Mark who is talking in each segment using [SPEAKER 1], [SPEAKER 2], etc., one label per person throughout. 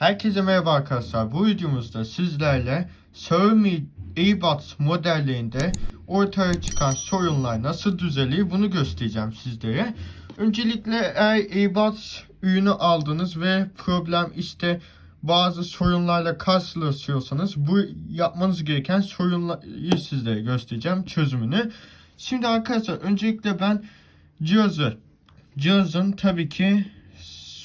[SPEAKER 1] Herkese merhaba arkadaşlar. Bu videomuzda sizlerle Xiaomi AirBuds modellerinde ortaya çıkan sorunlar nasıl düzelir bunu göstereceğim sizlere. Öncelikle eğer AirBuds ürünü aldınız ve problem işte bazı sorunlarla karşılaşıyorsanız bu yapmanız gereken sorunları sizlere göstereceğim çözümünü. Şimdi arkadaşlar öncelikle ben cihazı cihazın tabii ki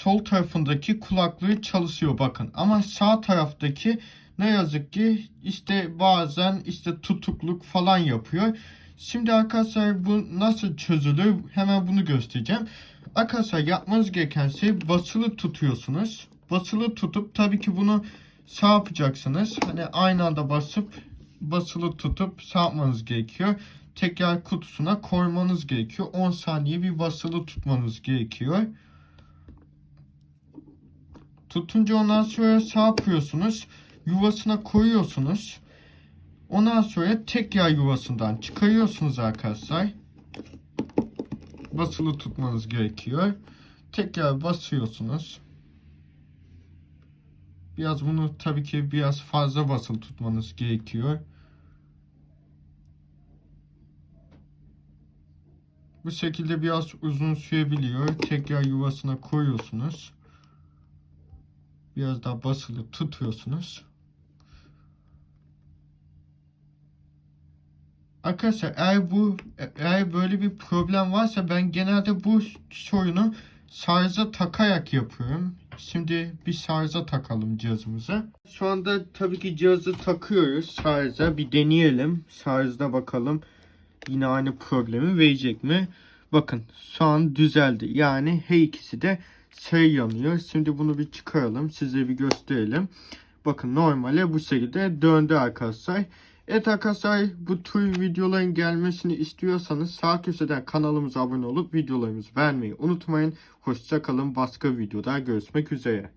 [SPEAKER 1] sol tarafındaki kulaklığı çalışıyor bakın. Ama sağ taraftaki ne yazık ki işte bazen işte tutukluk falan yapıyor. Şimdi arkadaşlar bu nasıl çözülür hemen bunu göstereceğim. Arkadaşlar yapmanız gereken şey basılı tutuyorsunuz. Basılı tutup tabii ki bunu sağ yapacaksınız. Hani aynı anda basıp basılı tutup sağ yapmanız gerekiyor. Tekrar kutusuna koymanız gerekiyor. 10 saniye bir basılı tutmanız gerekiyor. Tutunca ondan sonra sağ yapıyorsunuz. Yuvasına koyuyorsunuz. Ondan sonra tekrar yuvasından çıkarıyorsunuz arkadaşlar. Basılı tutmanız gerekiyor. Tekrar basıyorsunuz. Biraz bunu tabii ki biraz fazla basılı tutmanız gerekiyor. Bu şekilde biraz uzun sürebiliyor. Tekrar yuvasına koyuyorsunuz. Biraz daha basılı tutuyorsunuz. Arkadaşlar eğer bu eğer böyle bir problem varsa ben genelde bu sorunu şarja takarak yapıyorum. Şimdi bir şarja takalım cihazımıza. Şu anda tabii ki cihazı takıyoruz şarja. Bir deneyelim. Şarjda bakalım yine aynı problemi verecek mi? Bakın şu an düzeldi. Yani her ikisi de şey yanıyor. Şimdi bunu bir çıkaralım. Size bir gösterelim. Bakın normale bu şekilde döndü arkadaşlar. Evet arkadaşlar bu tür videoların gelmesini istiyorsanız sağ köşeden kanalımıza abone olup videolarımızı beğenmeyi unutmayın. Hoşçakalın. Başka videoda görüşmek üzere.